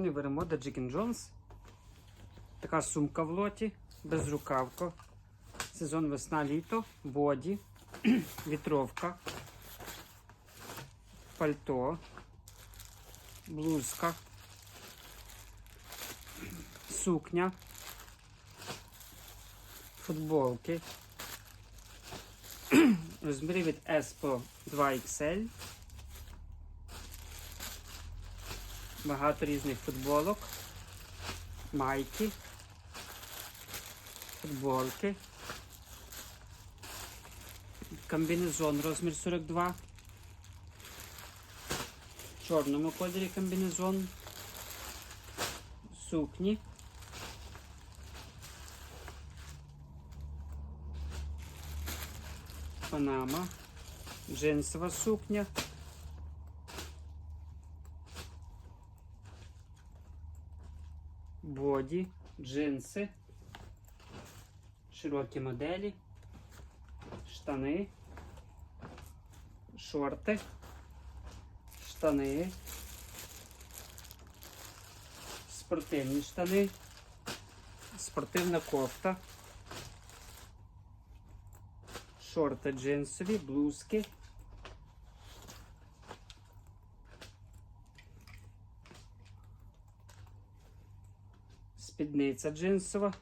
Сезонний веремода Джекін Джонс. Така сумка в лоті, безрукавка. Сезон весна-літо, боді, вітровка, пальто, блузка, сукня, футболки. Розміри від S по 2XL. Багато різних футболок, майки, футболки, комбінезон розмір 42. В чорному кольорі комбінезон, сукні. Панама, джинсова сукня. Боді, джинси, широкі моделі, штани, шорти, штани, спортивні штани, спортивна кофта, шорти джинсові, блузки. Спідниця джинсова.